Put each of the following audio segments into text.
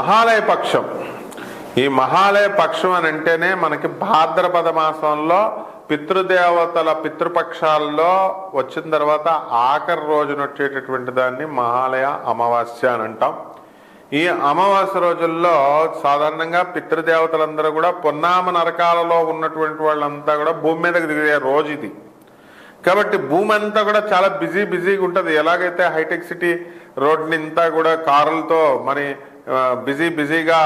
మహాలయ పక్షం. ఈ మహాలయ పక్షం అని అంటేనే మనకి భాద్రపద మాసంలో పితృదేవతల పితృపక్షాల్లో వచ్చిన తర్వాత ఆఖరి రోజున వచ్చేటటువంటి దాన్ని మహాలయ అమావాస్య అని అంటాం. ఈ అమావాస్య రోజుల్లో సాధారణంగా పితృదేవతలందరూ కూడా పొన్నామ నరకాలలో ఉన్నటువంటి వాళ్ళంతా కూడా భూమి మీదకి దిగే రోజు ఇది. కాబట్టి భూమి అంతా కూడా చాలా బిజీ బిజీగా ఉంటుంది. ఎలాగైతే హైటెక్ సిటీ రోడ్ని అంతా కూడా కారులతో మరి బిజీ బిజీగా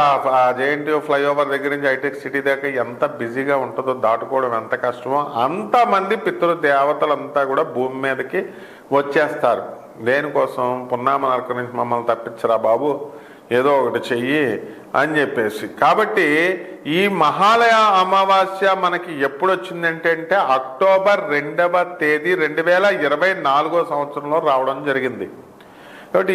జేఎన్టీయూ ఫ్లైఓవర్ దగ్గర నుంచి హైటెక్ సిటీ దాకా ఎంత బిజీగా ఉంటుందో దాటుకోవడం ఎంత కష్టమో అంతమంది పితృ దేవతలంతా కూడా భూమి మీదకి వచ్చేస్తారు. దేనికోసం? పున్నామ నరకం నుంచి మమ్మల్ని తప్పించరా బాబు? ఏదో ఒకటి చెయ్యి అని చెప్పేసి. కాబట్టి ఈ మహాలయ అమావాస్య మనకి ఎప్పుడు వచ్చిందంటే అంటే అక్టోబర్ రెండవ తేదీ రెండు వేల ఇరవై నాలుగో సంవత్సరంలో రావడం జరిగింది. కాబట్టి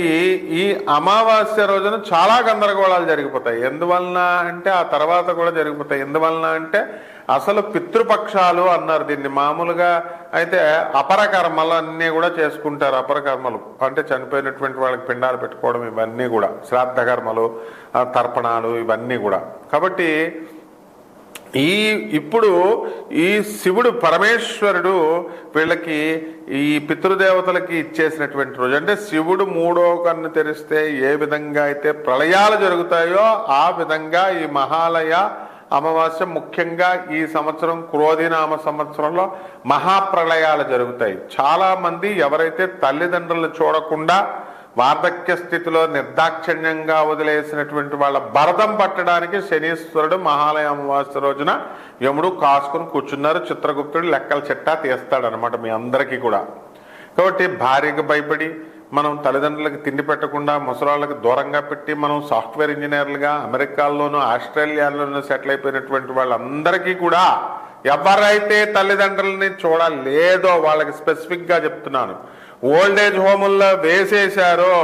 ఈ- అమావాస్య రోజున చాలా గందరగోళాలు జరిగిపోతాయి. ఎందువలన అంటే ఆ తర్వాత కూడా జరిగిపోతాయి. ఎందువలన అంటే అసలు పితృపక్షాలు అన్నారు దీన్ని మామూలుగా. అయితే అపర కర్మలు అన్నీ కూడా చేసుకుంటారు అపర కర్మలు అంటే చనిపోయినటువంటి వాళ్ళకి పిండాలు పెట్టుకోవడం ఇవన్నీ కూడా. శ్రాద్ధ కర్మలు తర్పణాలు ఇవన్నీ కూడా. కాబట్టి ఈ ఇప్పుడు ఈ శివుడు పరమేశ్వరుడు వీళ్ళకి ఈ పితృదేవతలకి ఇచ్చేసినటువంటి రోజు. అంటే శివుడు మూడో కన్ను తెరిస్తే ఏ విధంగా అయితే ప్రళయాలు జరుగుతాయో ఆ విధంగా ఈ మహాలయ అమావాస్య ముఖ్యంగా ఈ సంవత్సరం క్రోధినామ సంవత్సరంలో మహాప్రళయాలు జరుగుతాయి. చాలామంది ఎవరైతే తల్లిదండ్రులు చూడకుండా వార్ధక్య స్థితిలో నిర్దాక్షిణ్యంగా వదిలేసినటువంటి వాళ్ళ భరతం పట్టడానికి శనీశ్వరుడు మహాలయ అమావాస్య రోజున యముడు కాసుకుని కూర్చున్నారు. చిత్రగుప్తుడు లెక్కల చిట్టా తీస్తాడనమాట మీ అందరికీ కూడా. కాబట్టి భార్యకు భయపడి మనం తల్లిదండ్రులకు తిండి పెట్టకుండా ముసలాళ్ళకి దూరంగా పెట్టి మనం సాఫ్ట్వేర్ ఇంజనీర్లుగా అమెరికాల్లోనూ ఆస్ట్రేలియాలోనూ సెటిల్ అయిపోయినటువంటి వాళ్ళందరికీ కూడా ఎవరైతే తల్లిదండ్రులని చూడలేదో వాళ్ళకి స్పెసిఫిక్గా చెప్తున్నాను. ఓల్డ్ ఏజ్ హోముల్లో వేసేశారో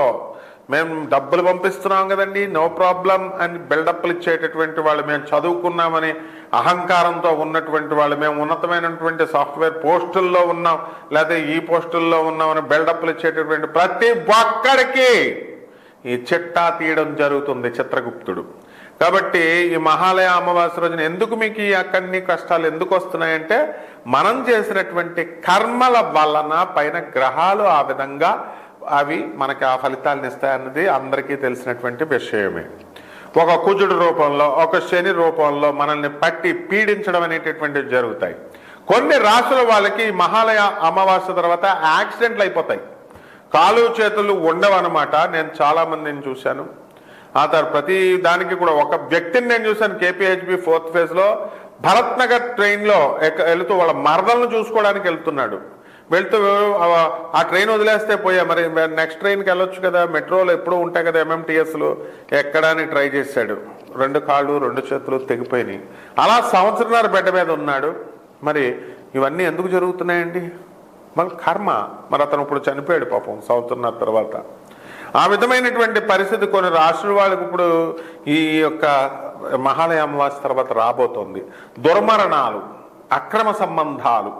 మేము డబ్బులు పంపిస్తున్నాం కదండి నో ప్రాబ్లం అని బిల్డప్లు ఇచ్చేటటువంటి వాళ్ళు మేము చదువుకున్నామని అహంకారంతో ఉన్నటువంటి వాళ్ళు మేము ఉన్నతమైనటువంటి సాఫ్ట్వేర్ పోస్టుల్లో ఉన్నాం లేదా ఈ పోస్టుల్లో ఉన్నామని బిల్డప్లు ఇచ్చేటటువంటి ప్రతి ఒక్కడికి ఈ చిట్టా తీయడం జరుగుతుంది చిత్రగుప్తుడు. కాబట్టి ఈ మహాలయ అమావాస్య రోజున ఎందుకు మీకు ఈ అక్కడిని కష్టాలు ఎందుకు వస్తున్నాయంటే మనం చేసినటువంటి కర్మల వలన పైన గ్రహాలు ఆ విధంగా అవి మనకి ఆ ఫలితాలను ఇస్తాయన్నది అందరికీ తెలిసినటువంటి విషయమే. ఒక కుజుడు రూపంలో ఒక శని రూపంలో మనల్ని పట్టి పీడించడం అనేటటువంటివి జరుగుతాయి. కొన్ని రాసుల వాళ్ళకి ఈ మహాలయ అమావాస్య తర్వాత యాక్సిడెంట్లు అయిపోతాయి. కాలు చేతులు ఉండవన్నమాట. నేను చాలా మందిని చూశాను. ఆ తర్వాత ప్రతి దానికి కూడా ఒక వ్యక్తిని నేను చూశాను కేపీహెచ్బి ఫోర్త్ ఫేజ్లో. భరత్ నగర్ ట్రైన్లో ఎక్క- వెళుతూ వాళ్ళ మరదలను చూసుకోవడానికి వెళ్తున్నాడు. వెళ్తూ ఆ- ఆ ట్రైన్ వదిలేస్తే పోయా. మరి నెక్స్ట్ ట్రైన్కి వెళ్ళొచ్చు కదా. మెట్రోలో ఎప్పుడూ ఉంటాయి కదా ఎంఎంటీఎస్లు ఎక్కడానికి ట్రై చేశాడు. రెండు కాళ్ళు రెండు చేతులు తెగిపోయినాయి. అలా సంవత్సరంన్నర బెడ్ మీద ఉన్నాడు. మరి ఇవన్నీ ఎందుకు జరుగుతున్నాయండి? మరి కర్మ. మరి అతను ఇప్పుడు చనిపోయాడు పాపం సంవత్సరంన్నర తర్వాత. ఆ విధమైనటువంటి పరిస్థితి కొన్ని రాష్ట్రాల వాళ్ళకి ఇప్పుడు ఈ యొక్క మహాలయ అమావాస్య తర్వాత రాబోతోంది. దుర్మరణాలు అక్రమ సంబంధాలు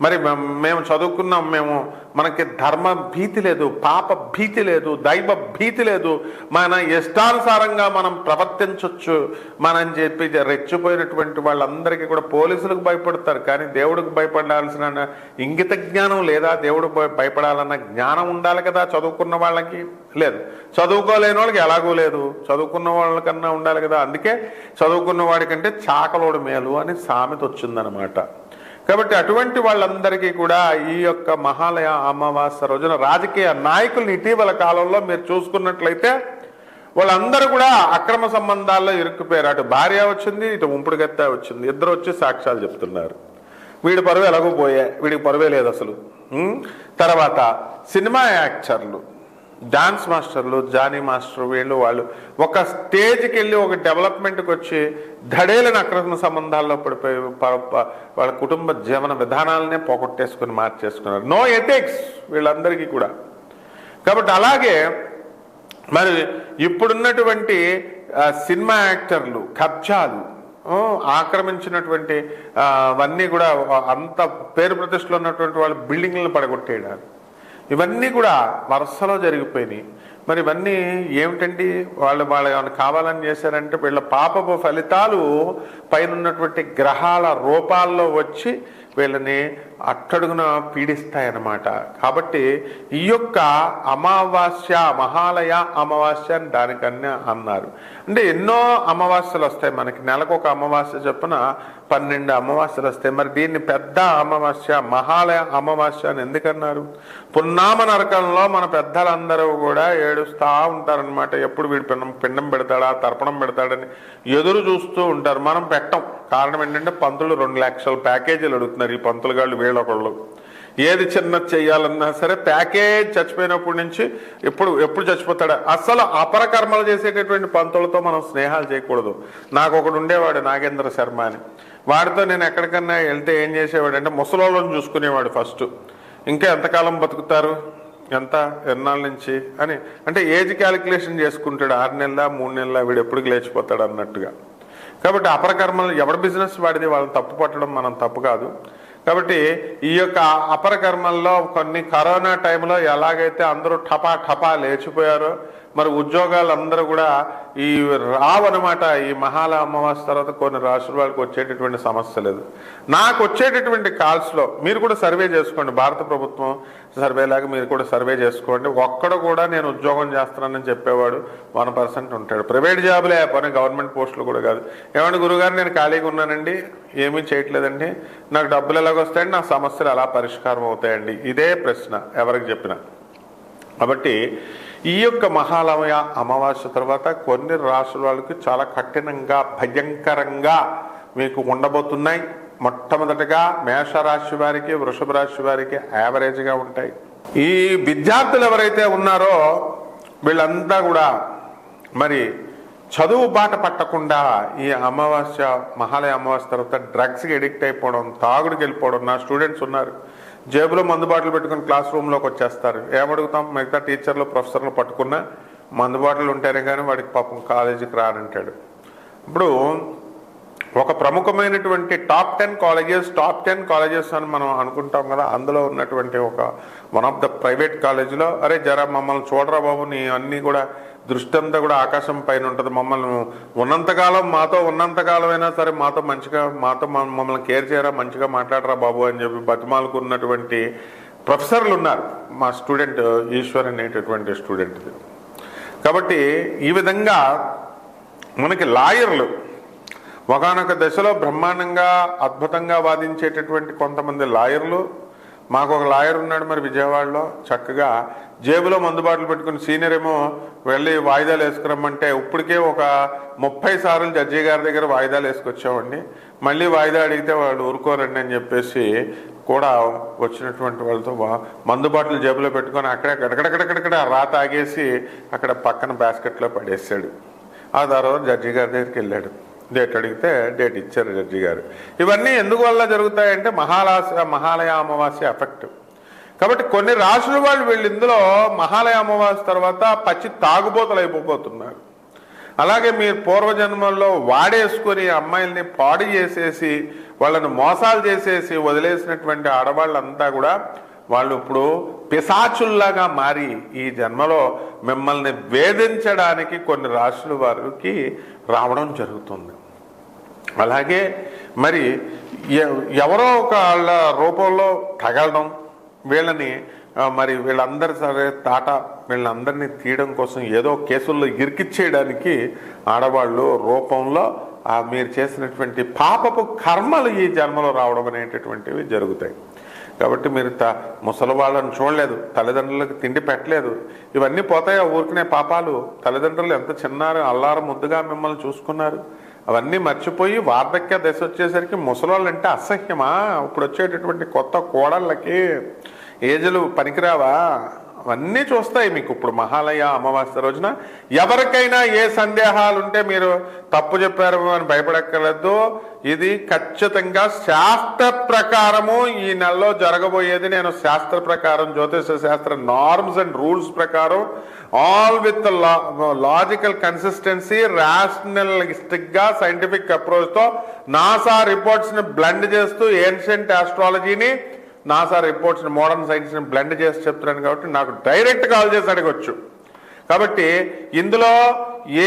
మరి మేము చదువుకున్నాం మేము మనకి ధర్మ భీతి లేదు పాప భీతి లేదు దైవ భీతి లేదు. మన ఇష్టానుసారంగా మనం ప్రవర్తించవచ్చు మనం చెప్పి రెచ్చిపోయినటువంటి వాళ్ళందరికీ కూడా పోలీసులకు భయపడతారు. కానీ దేవుడికి భయపడాల్సిన ఇంగిత జ్ఞానం లేదా దేవుడు భయపడాలన్న జ్ఞానం ఉండాలి కదా చదువుకున్న వాళ్ళకి? లేదు. చదువుకోలేని వాళ్ళకి ఎలాగూ లేదు. చదువుకున్న వాళ్ళకన్నా ఉండాలి కదా. అందుకే చదువుకున్న వాడికంటే చాకలోడు మేలు అని సామెత వచ్చిందనమాట. కాబట్టి అటువంటి వాళ్ళందరికీ కూడా ఈ యొక్క మహాలయ అమావాస్య రోజున రాజకీయ నాయకుల్ని ఇటీవల కాలంలో మీరు చూసుకున్నట్లయితే వాళ్ళందరూ కూడా అక్రమ సంబంధాల్లో ఇరుక్కుపోయారు. అటు భార్య వచ్చింది ఇటు ఉంపుడుగత్త వచ్చింది. ఇద్దరు వచ్చి సాక్ష్యాలు చెప్తున్నారు. వీడి పరువు ఎలాగో పోయా వీడికి పరువే లేదు అసలు. తర్వాత సినిమా యాక్టర్లు. డాన్స్ మాస్టర్లు జానీ మాస్టర్ వీళ్ళు వాళ్ళు ఒక స్టేజ్కి వెళ్ళి ఒక డెవలప్మెంట్కి వచ్చి ధడేలని అక్రమ సంబంధాల్లో పడిపోయి వాళ్ళ కుటుంబ జీవన విధానాలనే పోగొట్టేసుకుని మార్చేసుకున్నారు. నో ఎథిక్స్ వీళ్ళందరికీ కూడా. కాబట్టి అలాగే మరి ఇప్పుడున్నటువంటి సినిమా యాక్టర్లు కబ్జాలు ఆక్రమించినటువంటి అవన్నీ కూడా అంత పేరు ప్రతిష్టలు ఉన్నటువంటి వాళ్ళు బిల్డింగ్లను పడగొట్టేయడానికి ఇవన్నీ కూడా వరుసలో జరిగిపోయినాయి. మరి ఇవన్నీ ఏమిటండి? వాళ్ళు వాళ్ళు ఏమైనా కావాలని చేశారంటే వీళ్ళ పాపపు ఫలితాలు పైన ఉన్నటువంటి గ్రహాల రూపాల్లో వచ్చి వీళ్ళని అట్టడుగున పీడిస్తాయన్నమాట. కాబట్టి ఈ యొక్క అమావాస్య మహాలయ అమావాస్య అని దానికన్నా అన్నారు. అంటే ఎన్నో అమావాస్యలు వస్తాయి మనకి. నెలకు ఒక అమావాస్య చొప్పున పన్నెండు అమావాస్యలు వస్తాయి. మరి దీన్ని పెద్ద అమావాస్య మహాలయ అమావాస్య అని ఎందుకన్నారు? పున్నామ నరకంలో మన పెద్దలందరూ కూడా ఏడుస్తూ ఉంటారనమాట ఎప్పుడు వీడు పిండం పిండం పెడతాడా తర్పణం పెడతాడని ఎదురు చూస్తూ ఉంటారు. మనం పెట్టం. కారణం ఏంటంటే పంతులు రెండు లక్షల ప్యాకేజీలు అడుగుతున్నారు. ఈ పంతులు గాళ్ళు వీళ్ళొకళ్ళు. ఏది చిన్నది చేయాలన్నా సరే ప్యాకేజ్ చచ్చిపోయినప్పటి నుంచి ఎప్పుడు ఎప్పుడు చచ్చిపోతాడా? అసలు అపరకర్మలు చేసేటటువంటి పంతులతో మనం స్నేహాలు చేయకూడదు. నాకు ఒకడు ఉండేవాడు నాగేంద్ర శర్మ అని. వాడితో నేను ఎక్కడికన్నా వెళ్తే ఏం చేసేవాడు అంటే ముసలోళ్ళని చూసుకునేవాడు ఫస్ట్. ఇంకా ఎంతకాలం బతుకుతారు? ఎంత? ఎన్నాళ్ళ నుంచి? అని. అంటే ఏజ్ క్యాలిక్యులేషన్ చేసుకుంటాడు. ఆరు నెలల మూడు నెలల వీడు ఎప్పుడు లేచిపోతాడు అన్నట్టుగా. కాబట్టి అపరకర్మలు ఎవరి బిజినెస్ వాడిది? వాళ్ళని తప్పు పట్టడం మనం తప్పు కాదు. కాబట్టి ఈ యొక్క అపర కర్మల్లో కొన్ని కరోనా టైంలో ఎలాగైతే అందరూ ఠపా ఠపా లేచిపోయారో మరి ఉద్యోగాలు అందరూ కూడా ఈ రావనమాట ఈ మహాల అమావాస్య తర్వాత కొన్ని రాష్ట్రాల వాళ్ళకి వచ్చేటటువంటి సమస్య లేదు. నాకు వచ్చేటటువంటి కాల్స్లో మీరు కూడా సర్వే చేసుకోండి భారత ప్రభుత్వం సర్వేలాగా మీరు కూడా సర్వే చేసుకోండి. ఒక్కడ కూడా నేను ఉద్యోగం చేస్తున్నానని చెప్పేవాడు వన్ పర్సెంట్ ఉంటాడు. ప్రైవేట్ జాబులే పని గవర్నమెంట్ పోస్టులు కూడా కాదు. ఏమంటే గురుగారు నేను ఖాళీగా ఉన్నానండి ఏమీ చేయట్లేదండి. నాకు డబ్బులు ఎలాగొస్తాయండి నా సమస్యలు ఎలా పరిష్కారం అవుతాయండి? ఇదే ప్రశ్న ఎవరికి చెప్పినా. కాబట్టి ఈ యొక్క మహాలయ అమావాస్య తర్వాత కొన్ని రాసుల వాళ్ళకి చాలా కఠినంగా భయంకరంగా మీకు ఉండబోతున్నాయి. మొట్టమొదటగా మేషరాశి వారికి వృషభ రాశి వారికి యావరేజ్గా ఉంటాయి. ఈ విద్యార్థులు ఎవరైతే ఉన్నారో వీళ్ళంతా కూడా మరి చదువు బాట పట్టకుండా ఈ అమావాస్య మహాలయ అమావాస్య తర్వాత డ్రగ్స్కి ఎడిక్ట్ అయిపోవడం తాగుడికి వెళ్ళిపోవడం నా స్టూడెంట్స్ ఉన్నారు. జేబులో మందుబాటలు పెట్టుకుని క్లాస్ రూమ్లోకి వచ్చేస్తారు. ఏమడుగుతాం? మిగతా టీచర్లు ప్రొఫెసర్లు పట్టుకున్న మందుబాటలు ఉంటేనే కానీ వాడికి పాపం కాలేజీకి రానంటాడు. ఇప్పుడు ఒక ప్రముఖమైనటువంటి top ten colleges top ten colleges అని మనం అనుకుంటాం కదా అందులో ఉన్నటువంటి ఒక వన్ ఆఫ్ ద ప్రైవేట్ కాలేజీలో అరే జరా మమ్మల్ని చూడరా బాబు నీ అన్నీ కూడా దృష్టి అంతా కూడా ఆకాశం పైన ఉంటుంది. మమ్మల్ని ఉన్నంతకాలం మాతో ఉన్నంతకాలం అయినా సరే మాతో మంచిగా మాతో మమ్మల్ని కేర్ చేయరా మంచిగా మాట్లాడరా బాబు అని చెప్పి బతిమాలకున్నటువంటి ప్రొఫెసర్లు ఉన్నారు మా స్టూడెంట్ ఈశ్వర్ అనేటటువంటి స్టూడెంట్ కాబట్టి ఈ విధంగా మనకి లాయర్లు ఒకనొక దశలో బ్రహ్మాండంగా అద్భుతంగా వాదించేటటువంటి కొంతమంది లాయర్లు. మాకు ఒక లాయర్ ఉన్నాడు మరి విజయవాడలో. చక్కగా జేబులో మందుబాట్లు పెట్టుకుని సీనియర్ ఏమో వెళ్ళి వాయిదాలు వేసుకురమ్మంటే ఇప్పటికే ఒక ముప్పై సార్లు జడ్జి గారి దగ్గర వాయిదాలు వేసుకొచ్చామండి మళ్ళీ వాయిదా అడిగితే వాళ్ళు ఊరుకోరండి అని చెప్పేసి కూడా వచ్చినటువంటి వాళ్ళతో వా- మందు జేబులో పెట్టుకొని అక్కడే గడగడగడగడ రాత ఆగేసి అక్కడ పక్కన బాస్కెట్లో పడేసాడు. ఆ తర్వాత జడ్జి గారి దగ్గరికి వెళ్ళాడు. డేట్ అడిగితే డేట్ ఇచ్చారు జడ్జి గారు. ఇవన్నీ ఎందుకు వల్ల జరుగుతాయంటే మహాలాస మహాలయ అమావాస్య ఎఫెక్ట్. కాబట్టి కొన్ని రాసుల వాళ్ళు వీళ్ళు ఇందులో మహాలయ అమావాస్య తర్వాత పచ్చి తాగుబోతలు అయిపోతున్నారు అలాగే మీరు పూర్వజన్మల్లో వాడేసుకొని అమ్మాయిల్ని పాడు చేసేసి వాళ్ళని మోసాలు చేసేసి వదిలేసినటువంటి ఆడవాళ్ళంతా కూడా వాళ్ళు ఇప్పుడు పిశాచుల్లాగా మారి ఈ జన్మలో మిమ్మల్ని వేధించడానికి కొన్ని రాశుల వారికి రావడం జరుగుతుంది. అలాగే మరి ఎవరో ఒక వాళ్ళ రూపంలో తగలడం వీళ్ళని మరి వీళ్ళందరి సరే తాట వీళ్ళందరినీ తీయడం కోసం ఏదో కేసుల్లో ఇరికిచ్చేయడానికి ఆడవాళ్ళు రూపంలో మీరు చేసినటువంటి పాపపు కర్మలు ఈ జన్మలో రావడం అనేటటువంటివి జరుగుతాయి. కాబట్టి మీరు త ముసలి వాళ్ళని చూడలేదు తల్లిదండ్రులకు తిండి పెట్టలేదు ఇవన్నీ పోతాయి ఊరికనే పాపాలు? తల్లిదండ్రులు ఎంత చిన్నారు అల్లారం ముద్దుగా మిమ్మల్ని చూసుకున్నారు. అవన్నీ మర్చిపోయి వార్ధక్య దశ వచ్చేసరికి ముసలోళ్ళు అంటే అసహ్యమా? ఇప్పుడు వచ్చేటటువంటి కొత్త కోడళ్ళకి ఏజలు పనికిరావా? అవన్నీ చూస్తాయి మీకు. ఇప్పుడు మహాలయ అమావాస్య రోజున ఎవరికైనా ఏ సందేహాలు ఉంటే మీరు తప్పు చెప్పారు అని భయపడక్కర్లేదు. ఇది ఖచ్చితంగా శాస్త్ర ప్రకారము ఈ నెలలో జరగబోయేది. నేను శాస్త్ర ప్రకారం జ్యోతిష శాస్త్ర నార్మ్స్ అండ్ రూల్స్ ప్రకారం ఆల్ విత్ లాజికల్ కన్సిస్టెన్సీ రాషనలిస్టిక్గా సైంటిఫిక్ అప్రోచ్తో నాసా రిపోర్ట్స్ని బ్లెండ్ చేస్తూ ancient ఆస్ట్రాలజీని NASA reports modern science blend చేసి చెప్తున్నాను కాబట్టి నాకు డైరెక్ట్ కాల్ చేసి అడగొచ్చు. కాబట్టి ఇందులో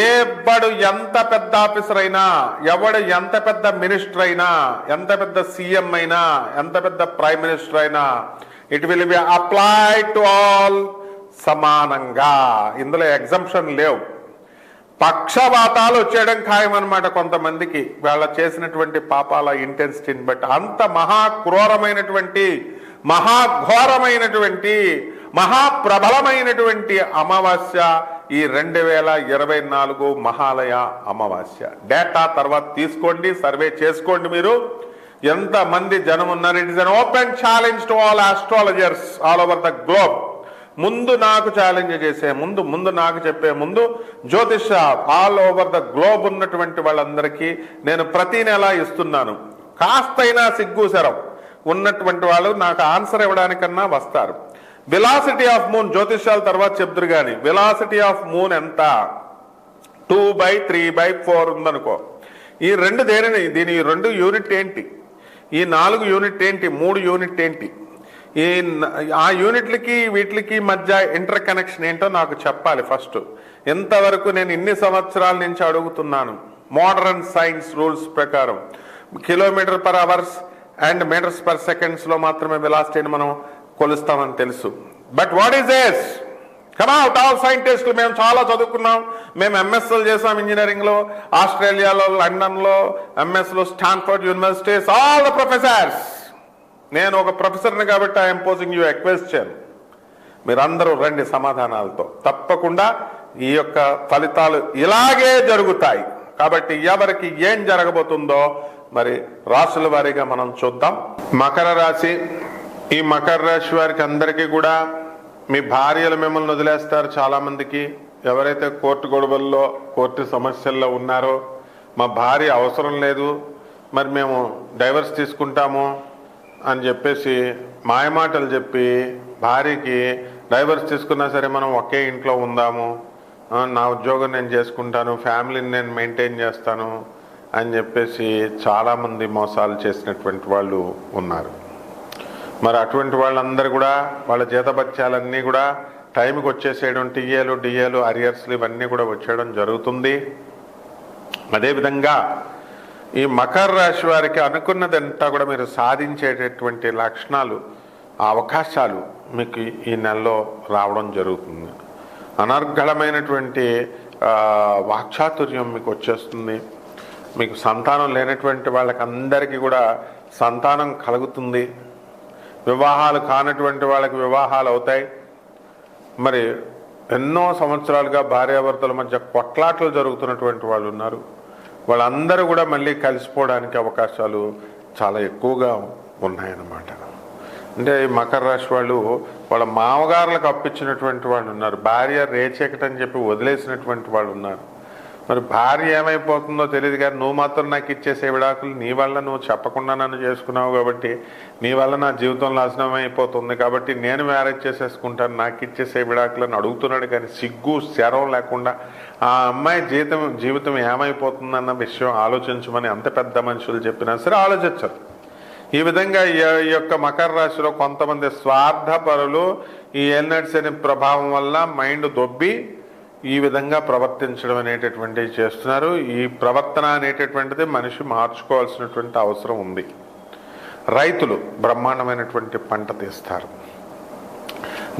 ఎవడు ఎంత పెద్ద ఆఫీసర్ అయినా ఎవడు ఎంత పెద్ద మినిస్టర్ అయినా ఎంత పెద్ద సీఎం అయినా ఎంత పెద్ద ప్రైమ్ మినిస్టర్ అయినా it will be apply to all సమానంగా. ఇందులో ఎగ్జంప్షన్ లేవు. పక్షవాతాలు వచ్చేయడం ఖాయం అనమాట కొంతమందికి. వాళ్ళ చేసినటువంటి పాపాల ఇంటెన్సిటీని బట్టి. అంత మహాక్రూరమైనటువంటి మహాఘోరమైనటువంటి మహాప్రబలమైనటువంటి అమావాస్య ఈ రెండు వేల ఇరవై నాలుగు మహాలయ అమావాస్య. డేటా తర్వాత తీసుకోండి సర్వే చేసుకోండి మీరు. ఎంతమంది జనం ఉన్నారు it is an open challenge to all astrologers all over the globe. ముందు నాకు ఛాలెంజ్ చేసే ముందు ముందు నాకు చెప్పే ముందు జ్యోతిష ఆల్ ఓవర్ ద గ్లోబ్ ఉన్నటువంటి వాళ్ళందరికీ నేను ప్రతి నెల ఇస్తున్నాను. కాస్తైనా సిగ్గుసరం ఉన్నటువంటి వాళ్ళు నాకు ఆన్సర్ ఇవ్వడానికన్నా వస్తారు. విలాసిటీ ఆఫ్ మూన్ జ్యోతిష్యాల తర్వాత చెప్తురు కానీ విలాసిటీ ఆఫ్ మూన్ ఎంత? Two by three by four ఉందనుకో. ఈ రెండు దేనిని దీని రెండు యూనిట్ ఏంటి? ఈ నాలుగు యూనిట్ ఏంటి? మూడు యూనిట్ ఏంటి? ఈ ఆ యూనిట్లకి వీటికి మధ్య ఇంటర్ కనెక్షన్ ఏంటో నాకు చెప్పాలి ఫస్ట్ ఇంతవరకు నేను ఇన్ని సంవత్సరాల నుంచి అడుగుతున్నాను? మోడర్న్ సైన్స్ రూల్స్ ప్రకారం. Kilometre per hours and metres per సెకండ్స్లో మాత్రమే వెలాసిటీని మనం కొలుస్తామని తెలుసు. But what is as come out all సైంటిస్టులు మేము చాలా చదువుకున్నాం. మేము ఎంఎస్ఎల్ చేసాం ఇంజనీరింగ్లో ఆస్ట్రేలియాలో లండన్లో ఎంఎస్లో Stanford universities all the professors నేను ఒక ప్రొఫెసర్ని కాబట్టి ఐఎమ్ పోజింగ్ యూ ఎక్వెస్షన్ మీరందరూ రండి సమాధానాలతో. తప్పకుండా ఈ యొక్క ఫలితాలు ఇలాగే జరుగుతాయి. కాబట్టి ఎవరికి ఏం జరగబోతుందో మరి రాశుల వారీగా మనం చూద్దాం. మకర రాశి ఈ మకర రాశి వారికి అందరికీ కూడా మీ భార్యలు మిమ్మల్ని వదిలేస్తారు చాలామందికి. ఎవరైతే కోర్టు గొడవల్లో కోర్టు సమస్యల్లో ఉన్నారో మా భార్య అవసరం లేదు. మరి మేము డైవర్స్ తీసుకుంటాము. అని చెప్పేసి మాయమాటలు చెప్పి భార్యకి డైవర్స్ తీసుకున్నా సరే మనం ఒకే ఇంట్లో ఉందాము. నా ఉద్యోగం నేను చేసుకుంటాను ఫ్యామిలీని నేను మెయింటైన్ చేస్తాను అని చెప్పేసి చాలామంది మోసాలు చేసినటువంటి వాళ్ళు ఉన్నారు. మరి అటువంటి వాళ్ళందరూ కూడా వాళ్ళ జీతభత్యాలన్నీ కూడా టైంకి వచ్చేసేయడం టీఏలు డిఏలు అరియర్స్లు ఇవన్నీ కూడా వచ్చేయడం జరుగుతుంది. అదేవిధంగా ఈ మకర రాశి వారికి అనుకున్నదంతా కూడా మీరు సాధించేటటువంటి లక్షణాలు అవకాశాలు మీకు ఈ నెలలో రావడం జరుగుతుంది. అనర్గళమైనటువంటి వాక్చాతుర్యం మీకు వచ్చేస్తుంది. మీకు సంతానం లేనటువంటి వాళ్ళకందరికీ కూడా సంతానం కలుగుతుంది. వివాహాలు కానటువంటి వాళ్ళకి వివాహాలు అవుతాయి. మరి ఎన్నో సంవత్సరాలుగా భార్యాభర్తల మధ్య కొట్లాట్లు జరుగుతున్నటువంటి వాళ్ళు ఉన్నారు. వాళ్ళందరూ కూడా మళ్ళీ కలిసిపోవడానికి అవకాశాలు చాలా ఎక్కువగా ఉన్నాయన్నమాట. అంటే మకర రాశి వాళ్ళు వాళ్ళ మామగారులకు అప్పించినటువంటి వాళ్ళు ఉన్నారు. భార్య రేచెక్కటని చెప్పి వదిలేసినటువంటి వాళ్ళు ఉన్నారు. మరి భార్య ఏమైపోతుందో తెలియదు కానీ నువ్వు మాత్రం నాకు ఇచ్చేసే విడాకులు నీ వల్ల నువ్వు చెప్పకుండా నన్ను చేసుకున్నావు కాబట్టి నీ వల్ల నా జీవితం నాశనం అయిపోతుంది కాబట్టి నేను మ్యారేజ్ చేసేసుకుంటాను. నాకు ఇచ్చేసే విడాకులను అడుగుతున్నాడు కానీ సిగ్గు శరం లేకుండా ఆ అమ్మాయి జీవితం జీవితం ఏమైపోతుందన్న విషయం ఆలోచించమని అంత పెద్ద మనుషులు చెప్పినా సరే ఆలోచించరు. ఈ విధంగా ఈ ఈ యొక్క మకర రాశిలో కొంతమంది స్వార్థపరులు ఈ ఎల్నట్స్ అనే ప్రభావం వల్ల మైండ్ దొబ్బి ఈ విధంగా ప్రవర్తించడం అనేటటువంటివి చేస్తున్నారు. ఈ ప్రవర్తన అనేటటువంటిది మనిషి మార్చుకోవాల్సినటువంటి అవసరం ఉంది. రైతులు బ్రహ్మాండమైనటువంటి పంట తీస్తారు.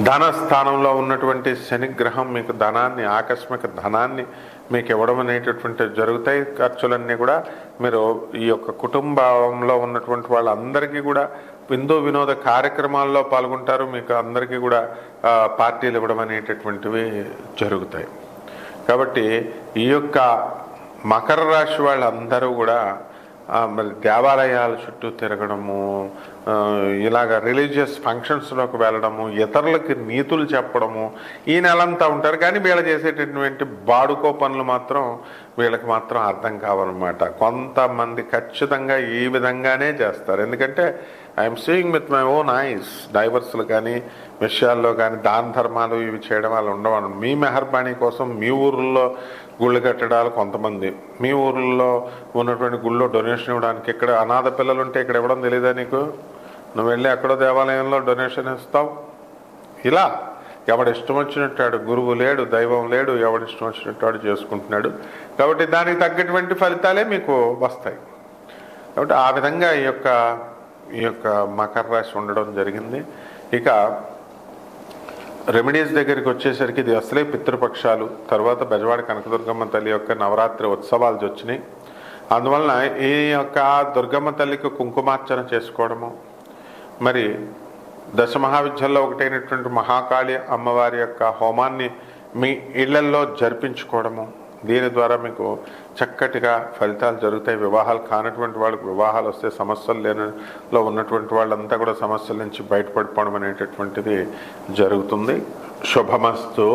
ధన స్థానంలో ఉన్నటువంటి శనిగ్రహం మీకు ధనాన్ని ఆకస్మిక ధనాన్ని మీకు ఇవ్వడం అనేటటువంటి జరుగుతాయి. ఖర్చులన్నీ కూడా మీరు ఈ యొక్క కుటుంబంలో ఉన్నటువంటి వాళ్ళందరికీ కూడా విందు వినోద కార్యక్రమాల్లో పాల్గొంటారు. మీకు అందరికీ కూడా పార్టీలు ఇవ్వడం అనేటటువంటివి జరుగుతాయి. కాబట్టి ఈ యొక్క మకర రాశి వాళ్ళందరూ కూడా మరి దేవాలయాల చుట్టూ తిరగడము ఇలాగ రిలీజియస్ ఫంక్షన్స్లోకి వెళ్ళడము ఇతరులకి నీతులు చెప్పడము ఈ నెలంతా ఉంటారు. కానీ వీళ్ళు చేసేటటువంటి బాడుకో పనులు మాత్రం వీళ్ళకి మాత్రం అర్థం కావాలన్నమాట కొంతమంది ఖచ్చితంగా ఈ విధంగానే చేస్తారు. ఎందుకంటే I'm seeing with my own eyes డైవర్స్లు కానీ విషయాల్లో కానీ దాన ధర్మాలు ఇవి చేయడం వల్ల ఉండవను మీ మెహర్బానీ కోసం మీ ఊర్లో గుళ్ళు కట్టడాలు కొంతమంది మీ ఊర్లో ఉన్నటువంటి గుళ్ళో డొనేషన్ ఇవ్వడానికి ఇక్కడ అనాథ పిల్లలు ఉంటే ఇక్కడ ఇవ్వడం తెలియదా నీకు నువ్వు వెళ్ళి ఎక్కడో దేవాలయంలో డొనేషన్ ఇస్తావు ఇలా ఎవడి ఇష్టం వచ్చినట్టాడు గురువు లేడు దైవం లేడు ఎవడి ఇష్టం వచ్చినట్టాడు చేసుకుంటున్నాడు. కాబట్టి దానికి తగ్గటువంటి ఫలితాలే మీకు వస్తాయి. కాబట్టి ఆ విధంగా ఈ యొక్క ఈ యొక్క మకర రాశి ఉండడం జరిగింది. ఇక రెమెడీస్ దగ్గరికి వచ్చేసరికి ఇది అసలే పితృపక్షాలు. తర్వాత బెజవాడ కనకదుర్గమ్మ తల్లి యొక్క నవరాత్రి ఉత్సవాలు వచ్చినాయి అందువలన ఈ యొక్క దుర్గమ్మ తల్లికి కుంకుమార్చన చేసుకోవడము మరి దశ మహావిద్యల్లో ఒకటైనటువంటి మహాకాళి అమ్మవారి యొక్క హోమాన్ని మీ ఇళ్ళల్లో జరిపించుకోవడము దీని ద్వారా మీకు చక్కటిగా ఫలితాలు జరుగుతాయి. వివాహాలు కానటువంటి వాళ్ళకి వివాహాలు వస్తే సమస్యలు లేనిలో ఉన్నటువంటి వాళ్ళంతా కూడా సమస్యల నుంచి బయటపడిపోవడం అనేటటువంటిది జరుగుతుంది. శుభమస్తు.